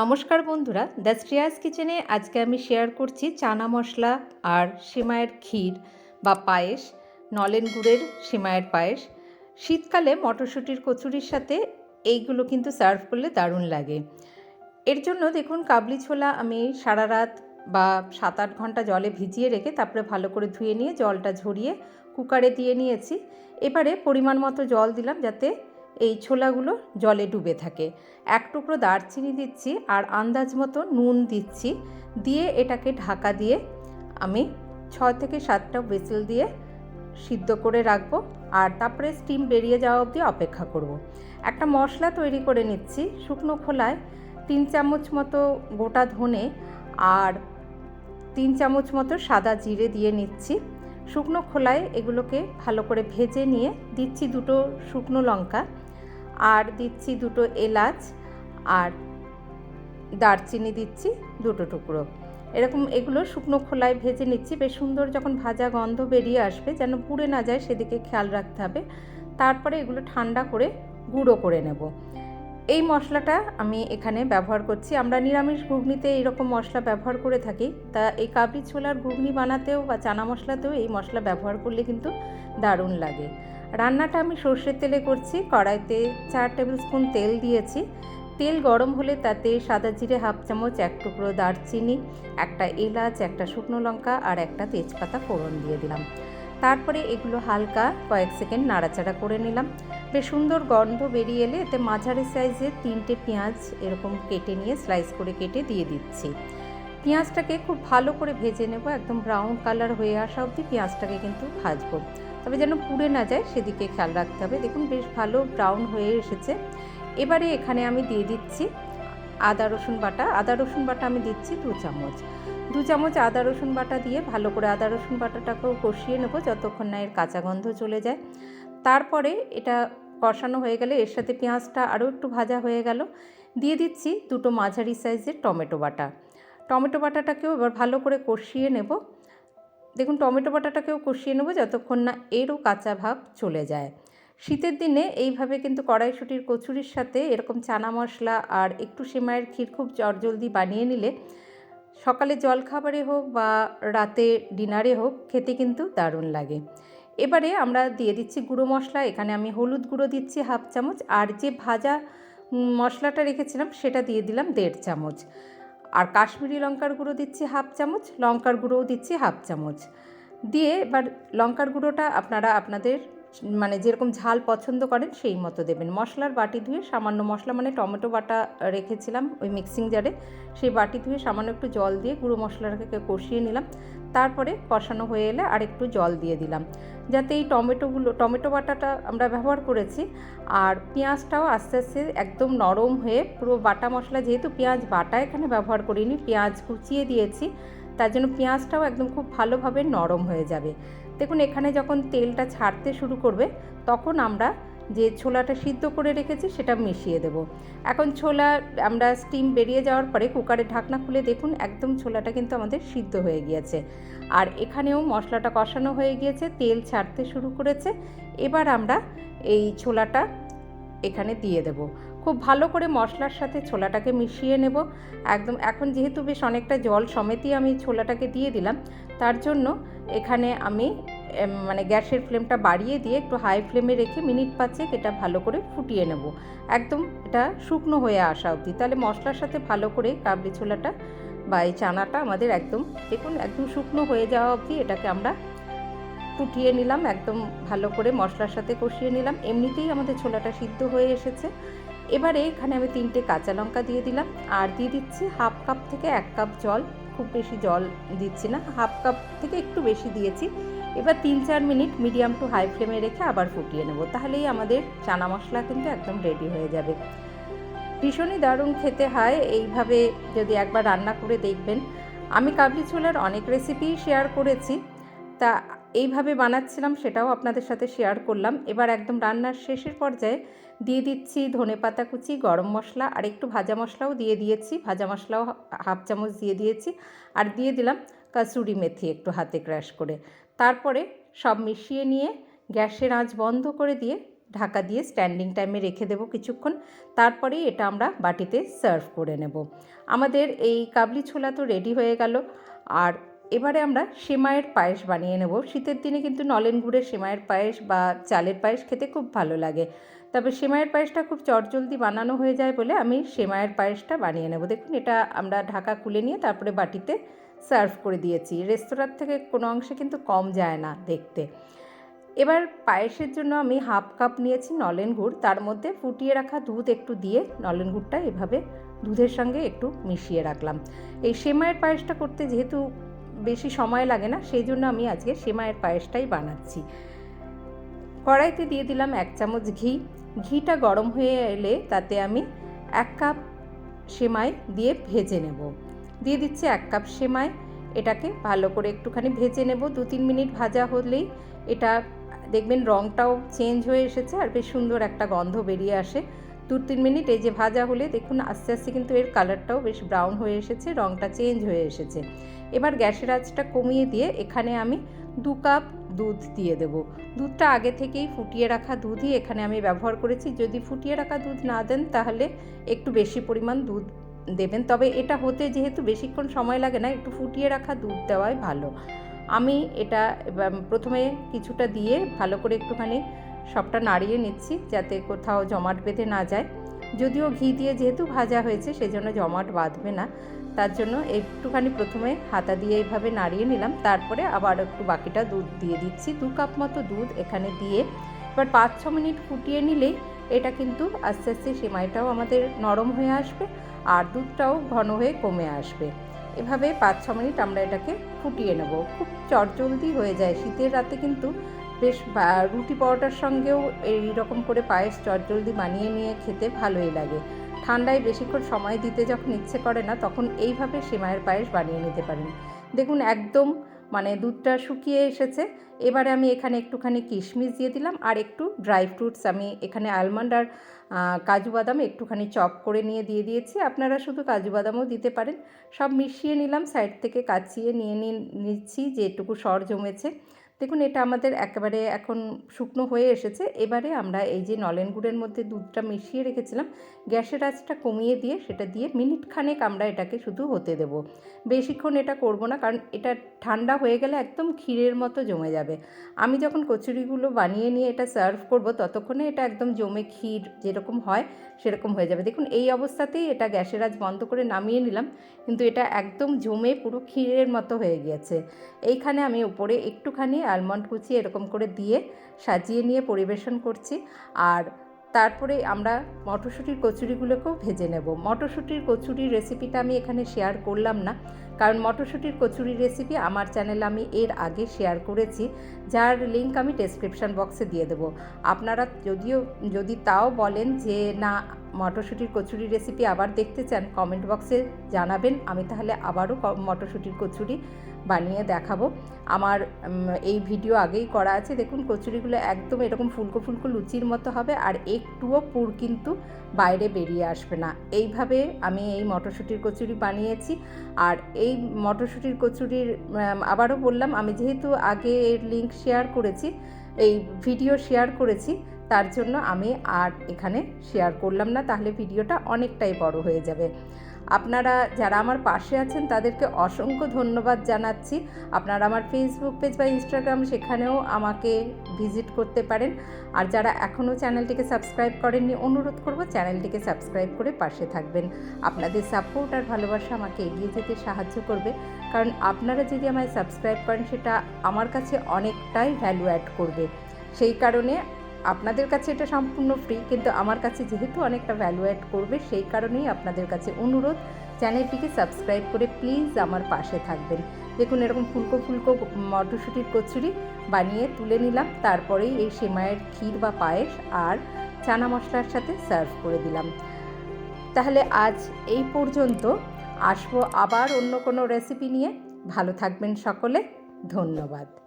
নমস্কার বন্ধুরা, দ্য শ্রেয়াস কিচেনে আজকে আমি শেয়ার করছি চানা মশলা আর সিমাইয়ের ক্ষীর বা পায়েস, নলেন গুড়ের সিমাইয়ের পায়েস। শীতকালে মটরশুঁটির কচুরির সাথে এইগুলো কিন্তু সার্ভ করলে দারুণ লাগে। এর জন্য দেখুন, কাবলি ছোলা আমি সারা রাত বা সাত আট ঘণ্টা জলে ভিজিয়ে রেখে তারপরে ভালো করে ধুয়ে নিয়ে জলটা ঝরিয়ে কুকারে দিয়ে নিয়েছি। এবারে পরিমাণ মতো জল দিলাম যাতে এই ছোলাগুলো জলে ডুবে থাকে। এক টুকরো দারচিনি দিচ্ছি আর আন্দাজ মতো নুন দিচ্ছি। দিয়ে এটাকে ঢাকা দিয়ে আমি ছয় থেকে সাতটা হুইসেল দিয়ে সিদ্ধ করে রাখব আর তারপরে স্টিম বেরিয়ে যাওয়া অবধি অপেক্ষা করব। একটা মশলা তৈরি করে নিচ্ছি শুকনো খোলায় তিন চামচ মতো গোটা ধনে আর তিন চামচ মতো সাদা জিরে দিয়ে নিচ্ছি। শুকনো খোলায় এগুলোকে ভালো করে ভেজে নিয়ে দিচ্ছি দুটো শুকনো লঙ্কা আর দিচ্ছি দুটো এলাচ আর দারচিনি দিচ্ছি দুটো টুকরো। এরকম এগুলো শুকনো খোলায় ভেজে নিচ্ছি। বেশ সুন্দর যখন ভাজা গন্ধ বেরিয়ে আসবে, যেন পুড়ে না যায়, সেদিকে খেয়াল রাখতে হবে। তারপরে এগুলো ঠান্ডা করে গুঁড়ো করে নেব। এই মশলাটা আমি এখানে ব্যবহার করছি। আমরা নিরামিষ ঘুগনিতে এইরকম মশলা ব্যবহার করে থাকি। তা এই কাবলি ছোলার ঘুগনি বানাতেও বা চানা মশলাতেও এই মশলা ব্যবহার করলে কিন্তু দারুণ লাগে। রান্নাটা আমি সর্ষের তেলে করছি, কড়াইতে চার টেবিল স্পুন তেল দিয়েছি। তেল গরম হলে তাতে সাদা জিরে হাফ চামচ, এক টুকরো দারচিনি, একটা এলাচ, একটা শুকনো লঙ্কা আর একটা তেজপাতা ফোড়ন দিয়ে দিলাম। তারপরে এগুলো হালকা কয়েক সেকেন্ড নাড়াচাড়া করে নিলাম। বেশ সুন্দর গন্ধ বেরিয়ে এলে এতে মাঝারি সাইজের তিনটে পেঁয়াজ এরকম কেটে নিয়ে স্লাইস করে কেটে দিয়ে দিচ্ছি। পেঁয়াজটাকে খুব ভালো করে ভেজে নেব, একদম ব্রাউন কালার হয়ে আসা অবধি পেঁয়াজটাকে কিন্তু ভাজবো। তবে যেন পুড়ে না যায়, সেদিকে খেয়াল রাখতে হবে। দেখুন, বেশ ভালো ব্রাউন হয়ে এসেছে। এবারে এখানে আমি দিয়ে দিচ্ছি আদা, রসুন বাটা। আদা, রসুন বাটা আমি দিচ্ছি দু চামচ। দু চামচ আদা, রসুন বাটা দিয়ে ভালো করে আদা, রসুন বাটাটাকেও কষিয়ে নেব, যতক্ষণ না এর কাঁচা গন্ধ চলে যায়। তারপরে এটা কষানো হয়ে গেলে এর সাথে পেঁয়াজটা আরও একটু ভাজা হয়ে গেল। দিয়ে দিচ্ছি দুটো মাঝারি সাইজের টমেটো বাটা। টমেটো বাটাটাকেও এবার ভালো করে কষিয়ে নেব। দেখুন, টমেটো বাটাটাকেও কষিয়ে নেব যতক্ষণ না এরও কাঁচা ভাব চলে যায়। শীতের দিনে এইভাবে কিন্তু কড়াইশুটির কচুরির সাথে এরকম চানা মশলা আর একটু সেমাইয়ের ক্ষীর খুব জলদি বানিয়ে নিলে সকালে জলখাবারে হোক বা রাতে ডিনারে হোক খেতে কিন্তু দারুণ লাগে। এবারে আমরা দিয়ে দিচ্ছি গুঁড়ো মশলা, এখানে আমি হলুদ গুঁড়ো দিচ্ছি হাফ চামচ, আর যে ভাজা মশলাটা রেখেছিলাম সেটা দিয়ে দিলাম দেড় চামচ। আর কাশ্মীরি লঙ্কার গুঁড়ো দিচ্ছি হাফ চামচ, লঙ্কার গুঁড়োও দিচ্ছি হাফ চামচ। দিয়ে এবার লঙ্কার গুঁড়োটা আপনারা আপনাদের মানে যেরকম ঝাল পছন্দ করেন, সেই মতো দেবেন। মশলার বাটি ধুয়ে সামান্য মশলা মানে টমেটো বাটা রেখেছিলাম ওই মিক্সিং জারে সেই বাটি ধুয়ে সামান্য একটু জল দিয়ে গুঁড়ো মশলাটাকে কষিয়ে নিলাম। তারপরে কষানো হয়ে এলে আর একটু জল দিয়ে দিলাম। যাতে এই টমেটোগুলো, টমেটো বাটাটা আমরা ব্যবহার করেছি। আর পেঁয়াজটাও আস্তে আস্তে একদম নরম হয়ে পুরো বাটা মশলা, যেহেতু পেঁয়াজ বাটা এখানে ব্যবহার করিনি, পেঁয়াজ কুচিয়ে দিয়েছি। তার জন্য পেঁয়াজটাও একদম খুব ভালোভাবে নরম হয়ে যাবে। দেখুন, এখানে যখন তেলটা ছাড়তে শুরু করবে, তখন আমরা যে ছোলাটা সিদ্ধ করে রেখেছি সেটা মিশিয়ে দেব। এখন ছোলা আমরা স্টিম বেরিয়ে যাওয়ার পরে কুকারের ঢাকনা খুলে দেখুন, একদম ছোলাটা কিন্তু আমাদের সিদ্ধ হয়ে গিয়েছে। আর এখানেও মশলাটা কষানো হয়ে গিয়েছে, তেল ছাড়তে শুরু করেছে। এবার আমরা এই ছোলাটা এখানে দিয়ে দেব। খুব ভালো করে মশলার সাথে ছোলাটাকে মিশিয়ে নেব। একদম, এখন যেহেতু বেশ অনেকটা জল সমেতই আমি ছোলাটাকে দিয়ে দিলাম, তার জন্য এখানে আমি মানে গ্যাসের ফ্লেমটা বাড়িয়ে দিয়ে একটু হাই ফ্লেমে রেখে মিনিট পাঁচেক এটা ভালো করে ফুটিয়ে নেব। একদম এটা শুকনো হয়ে আসা অবধি। তাহলে মশলার সাথে ভালো করে কাবলি ছোলাটা বা এই চানাটা আমাদের একদম, দেখুন একদম শুকনো হয়ে যাওয়া অবধি এটাকে আমরা ফুটিয়ে নিলাম। একদম ভালো করে মশলার সাথে কষিয়ে নিলাম। এমনিতেই আমাদের ছোলাটা সিদ্ধ হয়ে এসেছে। এবারে এখানে আমি তিনটে কাঁচা লঙ্কা দিয়ে দিলাম। আর দিয়ে দিচ্ছি হাফ কাপ থেকে এক কাপ জল। খুব বেশি জল দিচ্ছি না, হাফ কাপ থেকে একটু বেশি দিয়েছি। এবার তিন চার মিনিট মিডিয়াম টু হাই ফ্লেমে রেখে আবার ফুটিয়ে নেব। তাহলেই আমাদের চানা মশলা কিন্তু একদম রেডি হয়ে যাবে। ভীষণই দারুণ খেতে হয়। এইভাবে যদি একবার রান্না করে দেখবেন। আমি কাবলি ছোলার অনেক রেসিপি শেয়ার করেছি। তা এইভাবে বানাচ্ছিলাম, সেটাও আপনাদের সাথে শেয়ার করলাম। এবার একদম রান্নার শেষের পর্যায়ে দিয়ে দিচ্ছি ধনে পাতা কুচি, গরম মশলা, আর একটু ভাজা মশলাও দিয়ে দিয়েছি। ভাজা মশলাও হাফ চামচ দিয়ে দিয়েছি। আর দিয়ে দিলাম কাসুরি মেথি একটু হাতে ক্র্যাশ করে। তারপরে সব মিশিয়ে নিয়ে গ্যাসের আঁচ বন্ধ করে দিয়ে ঢাকা দিয়ে স্ট্যান্ডিং টাইমে রেখে দেবো কিছুক্ষণ। তারপরে এটা আমরা বাটিতে সার্ভ করে নেব। আমাদের এই কাবলি ছোলা তো রেডি হয়ে গেল। আর এবারে আমরা সেমাইয়ের পায়েস বানিয়ে নেব। শীতের দিনে কিন্তু নলেন গুড়ের সেমাইয়ের পায়েস বা চালের পায়েস খেতে খুব ভালো লাগে। তবে সেমাইয়ের পায়েসটা খুব চটজলদি বানানো হয়ে যায় বলে আমি সেমাইয়ের পায়েসটা বানিয়ে নেব। দেখুন, এটা আমরা ঢাকা খুলে নিয়ে তারপরে বাটিতে সার্ভ করে দিয়েছি। রেস্তোরাঁর থেকে কোনো অংশে কিন্তু কম যায় না দেখতে। এবার পায়েসের জন্য আমি হাফ কাপ নিয়েছি নলেন গুড়। তার মধ্যে ফুটিয়ে রাখা দুধ একটু দিয়ে নলেন গুড়টা এভাবে দুধের সঙ্গে একটু মিশিয়ে রাখলাম। এই সেমাইয়ের পায়েসটা করতে যেহেতু বেশি সময় লাগে না, সেই জন্য আমি আজকে সেমাইয়ের পায়েসটাই বানাচ্ছি। কড়াইতে দিয়ে দিলাম এক চামচ ঘি। ঘিটা গরম হয়ে এলে তাতে আমি এক কাপ সেমাই দিয়ে ভেজে নেব। দিয়ে দিচ্ছি এক কাপ সেমাই। এটাকে ভালো করে একটুখানি ভেজে নেব। দু তিন মিনিট ভাজা হলেই এটা দেখবেন রঙটাও চেঞ্জ হয়ে এসেছে আর বেশ সুন্দর একটা গন্ধ বেরিয়ে আসে। দু তিন মিনিট এই যে ভাজা হলে দেখুন আস্তে আস্তে কিন্তু এর কালারটাও বেশ ব্রাউন হয়ে এসেছে রঙটা চেঞ্জ হয়ে এসেছে। এবার গ্যাসের আঁচটা কমিয়ে দিয়ে এখানে আমি দু কাপ দুধ দিয়ে দেবো। দুধটা আগে থেকেই ফুটিয়ে রাখা দুধই এখানে আমি ব্যবহার করেছি। যদি ফুটিয়ে রাখা দুধ না দেন তাহলে একটু বেশি পরিমাণ দুধ দেবেন। তবে এটা হতে যেহেতু বেশিক্ষণ সময় লাগে না, একটু ফুটিয়ে রাখা দুধ দেওয়াই ভালো। আমি এটা প্রথমে কিছুটা দিয়ে ভালো করে একটুখানি সবটা নাড়িয়ে নিচ্ছি যাতে কোথাও জমাট বেঁধে না যায়। যদিও ঘি দিয়ে যেহেতু ভাজা হয়েছে, সেজন্য জমাট বাঁধবে না। তার জন্য একটুখানি প্রথমে হাতা দিয়ে এইভাবে নাড়িয়ে নিলাম। তারপরে আবার একটু বাকিটা দুধ দিয়ে দিচ্ছি। দু কাপ মতো দুধ এখানে দিয়ে এবার পাঁচ ছ মিনিট ফুটিয়ে নিলেই এটা কিন্তু আস্তে আস্তে সেমাইটাও আমাদের নরম হয়ে আসবে আর দুধটাও ঘন হয়ে কমে আসবে। এভাবে পাঁচ ছ মিনিট আমরা এটাকে ফুটিয়ে নেব। খুব চটজলদি হয়ে যায়। শীতের রাতে কিন্তু বেশ রুটি পরোটার সঙ্গেও এই রকম করে পায়েস চটজলদি বানিয়ে নিয়ে খেতে ভালোই লাগে। ঠান্ডায় বেশিক্ষণ সময় দিতে যখন ইচ্ছে করে না, তখন এইভাবে সেমাইয়ের পায়েস বানিয়ে নিতে পারেন। দেখুন, একদম মানে দুধটা শুকিয়ে এসেছে। এবারে আমি এখানে একটুখানি কিশমিশ দিয়ে দিলাম আর একটু ড্রাই ফ্রুটস। আমি এখানে আলমন্ড আর কাজু বাদাম একটুখানি চপ করে নিয়ে দিয়ে দিয়েছি। আপনারা শুধু কাজু বাদামও দিতে পারেন। সব মিশিয়ে নিলাম, সাইড থেকে কাচিয়ে নিয়ে নিচ্ছি। যেটুকু সর জমেছে দেখুন, এটা আমাদের একেবারে এখন শুকনো হয়ে এসেছে। এবারে আমরা এই যে নলেন গুড়ের মধ্যে দুধটা মিশিয়ে রেখেছিলাম, গ্যাসের আঁচটা কমিয়ে দিয়ে সেটা দিয়ে মিনিট খানেক আমরা এটাকে শুধু হতে দেব। বেশিক্ষণ এটা করব না, কারণ এটা ঠান্ডা হয়ে গেলে একদম ক্ষীরের মতো জমে যাবে। আমি যখন কচুরিগুলো বানিয়ে নিয়ে এটা সার্ভ করব, ততক্ষণে এটা একদম জমে ক্ষীর যেরকম হয় সেরকম হয়ে যাবে। দেখুন, এই অবস্থাতেই এটা গ্যাসের আঁচ বন্ধ করে নামিয়ে নিলাম, কিন্তু এটা একদম জমে পুরো ক্ষীরের মতো হয়ে গিয়েছে। এইখানে আমি উপরে একটুখানি আলমন্ড কুচি এরকম করে দিয়ে সাজিয়ে নিয়ে পরিবেশন করছি। আর তারপরে আমরা মটরশুঁটির কচুরিগুলোকেও ভেজে নেব। মটরশুঁটির কচুরির রেসিপিটা আমি এখানে শেয়ার করলাম না। কারণ মটরশুঁটির কচুরি রেসিপি আমার চ্যানেলে আমি এর আগে শেয়ার করেছি, যার লিঙ্ক আমি ডেসক্রিপশান বক্সে দিয়ে দেবো। আপনারা যদিও, যদি তাও বলেন যে না, মটরশুঁটির কচুরি রেসিপি আবার দেখতে চান কমেন্ট বক্সে জানাবেন, আমি তাহলে আবারও মটরশুঁটির কচুরি বানিয়ে দেখাবো। আমার এই ভিডিও আগেই করা আছে, দেখুন কচুরিগুলো একদম এরকম ফুলকো ফুলকো লুচির মতো হবে, আর একটুও পুর কিন্তু বাইরে বেরিয়ে আসবে না। এইভাবে আমি এই মটরশুঁটির কচুরি বানিয়েছি, আর এই মটরশুঁটির কচুরির আবারও বললাম, আমি যেহেতু আগে এর লিঙ্ক শেয়ার করেছি, এই ভিডিও শেয়ার করেছি, তার জন্য আমি আর এখানে শেয়ার করলাম না, তাহলে ভিডিওটা অনেকটাই বড় হয়ে যাবে। আপনারা যারা আমার পাশে আছেন, তাদেরকে অসংখ্য ধন্যবাদ জানাচ্ছি। আপনারা আমার ফেসবুক পেজ বা ইনস্টাগ্রাম সেখানেও আমাকে ভিজিট করতে পারেন। আর যারা এখনও চ্যানেলটিকে সাবস্ক্রাইব করেননি, অনুরোধ করব চ্যানেলটিকে সাবস্ক্রাইব করে পাশে থাকবেন। আপনাদের সাপোর্ট আর ভালোবাসা আমাকে এগিয়ে যেতে সাহায্য করবে। কারণ আপনারা যদি আমায় সাবস্ক্রাইব করেন, সেটা আমার কাছে অনেকটাই ভ্যালু অ্যাড করবে। সেই কারণে আপনাদের কাছে এটা সম্পূর্ণ ফ্রি কিন্তু আমার কাছে যেহেতু অনেকটা ভ্যালু অ্যাড করবে, সেই কারণেই আপনাদের কাছে অনুরোধ। চ্যানেলটিকে সাবস্ক্রাইব করে প্লিজ আমার পাশে থাকবেন। দেখুন, এরকম ফুলকো ফুলকো মটরশুঁটির কচুরি বানিয়ে তুলে নিলাম, তারপরেই এই সেমাইয়ের ক্ষীর বা পায়েস আর চানা মশলার সাথে সার্ভ করে দিলাম। তাহলে আজ এই পর্যন্ত, আসব আবার অন্য কোনো রেসিপি নিয়ে। ভালো থাকবেন সকলে, ধন্যবাদ।